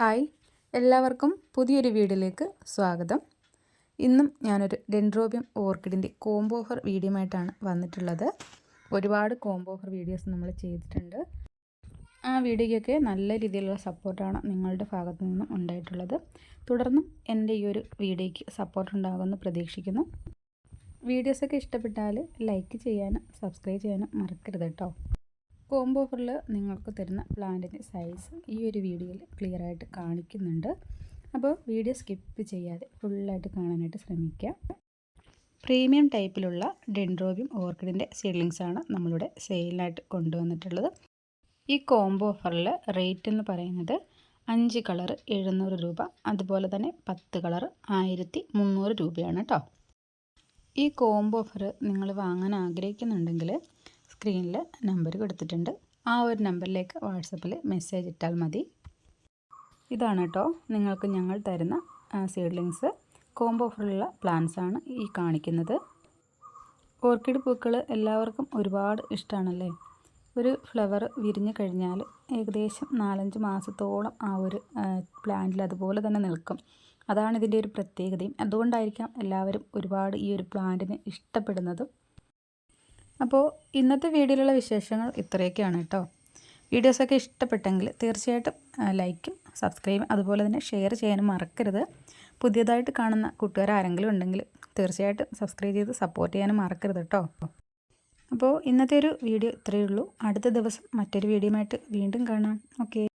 Hi. എല്ലാവർക്കും പുതിയൊരു വീഡിയോയിലേക്ക് സ്വാഗതം. ഇന്നും ഞാനൊരു ഡെൻഡ്രോബിയം ഓർക്കിഡിന്റെ കോംബോ ഓഫർ വീഡിയോ ആയിട്ടാണ് വന്നിട്ടുള്ളത്. ഒരുപാട് കോംബോ ഓഫർ വീഡിയോസ് നമ്മൾ ചെയ്തിട്ടുണ്ട്. ആ വീഡിയോയ്ക്കൊക്കെ നല്ല രീതിയിലുള്ള സപ്പോർട്ടാണ് നിങ്ങളുടെ ഭാഗത്തു നിന്നും ഉണ്ടായിട്ടുള്ളത്. തുടർന്നും എന്റെ ഈ ഒരു വീഡിയോയ്ക്ക് സപ്പോർട്ട് ഉണ്ടാകുമെന്ന് പ്രതീക്ഷിക്കുന്നു. വീഡിയോസൊക്കെ ഇഷ്ടപ്പെട്ടാൽ ലൈക്ക് ചെയ്യാനും സബ്സ്ക്രൈബ് ചെയ്യാനും മറക്കരുത് കേട്ടോ. കോംബോ ഓഫറിൽ നിങ്ങൾക്ക് തരുന്ന പ്ലാന്റിന്റെ സൈസ് ഈ ഒരു വീഡിയോയിൽ ക്ലിയർ ആയിട്ട് കാണിക്കുന്നുണ്ട്. അപ്പോൾ വീഡിയോ സ്കിപ്പ് ചെയ്യാതെ ഫുള്ളായിട്ട് കാണാനായിട്ട് ശ്രമിക്കുക പ്രീമിയം ടൈപ്പിലുള്ള ഡെൻഡ്രോബിയം ഓർക്കിഡിന്റെ സീഡ്ലിങ്സാണ് നമ്മളിവിടെ സെയിലായിട്ട് കൊണ്ടുവന്നിട്ടുള്ളത്. ഈ കോംബോ ഓഫറിൽ റേറ്റ് എന്ന് പറയുന്നത് അഞ്ച് കളർ എഴുന്നൂറ് രൂപ അതുപോലെ തന്നെ പത്ത് കളർ ആയിരത്തി മുന്നൂറ് രൂപയാണ് കേട്ടോ ഈ കോംബോ ഓഫർ നിങ്ങൾ വാങ്ങാൻ ആഗ്രഹിക്കുന്നുണ്ടെങ്കിൽ സ്ക്രീനിൽ നമ്പർ കൊടുത്തിട്ടുണ്ട്. ആ ഒരു നമ്പറിലേക്ക് വാട്സപ്പിൽ മെസ്സേജ് ഇട്ടാൽ മതി. ഇതാണ് കേട്ടോ നിങ്ങൾക്ക് ഞങ്ങൾ തരുന്ന സീഡ്ലിങ്സ് കോംബോ ഓഫറിലുള്ള ആണ് ഈ കാണിക്കുന്നത്. ഓർക്കിഡ് പൂക്കൾ എല്ലാവർക്കും ഒരുപാട് ഇഷ്ടമാണല്ലേ ഒരു ഫ്ലവർ വിരിഞ്ഞു കഴിഞ്ഞാൽ ഏകദേശം നാലഞ്ച് മാസത്തോളം ആ ഒരു പ്ലാന്റിൽ അതുപോലെ തന്നെ നിൽക്കും. അതാണ് ഇതിന്റെ ഒരു പ്രത്യേകതയും. അതുകൊണ്ടായിരിക്കാം എല്ലാവരും ഒരുപാട് ഈ ഒരു പ്ലാന്റിനെ ഇഷ്ടപ്പെടുന്നതും. അപ്പോൾ ഇന്നത്തെ വീഡിയോയിലുള്ള വിശേഷങ്ങൾ ഇത്രയൊക്കെയാണ് കേട്ടോ. വീഡിയോസൊക്കെ ഇഷ്ടപ്പെട്ടെങ്കിൽ തീർച്ചയായിട്ടും ലൈക്കും സബ്സ്ക്രൈബും അതുപോലെ തന്നെ ഷെയർ ചെയ്യാനും മറക്കരുത്. പുതിയതായിട്ട് കാണുന്ന കൂട്ടുകാർ ആരെങ്കിലും ഉണ്ടെങ്കിൽ തീർച്ചയായിട്ടും സബ്സ്ക്രൈബ് ചെയ്ത് സപ്പോർട്ട് ചെയ്യാനും മറക്കരുത് കേട്ടോ. അപ്പോൾ ഇന്നത്തെ ഒരു വീഡിയോ ഇത്രയേ ഉള്ളൂ. അടുത്ത ദിവസം മറ്റൊരു വീഡിയോ വീണ്ടും കാണാം. ഓക്കെ.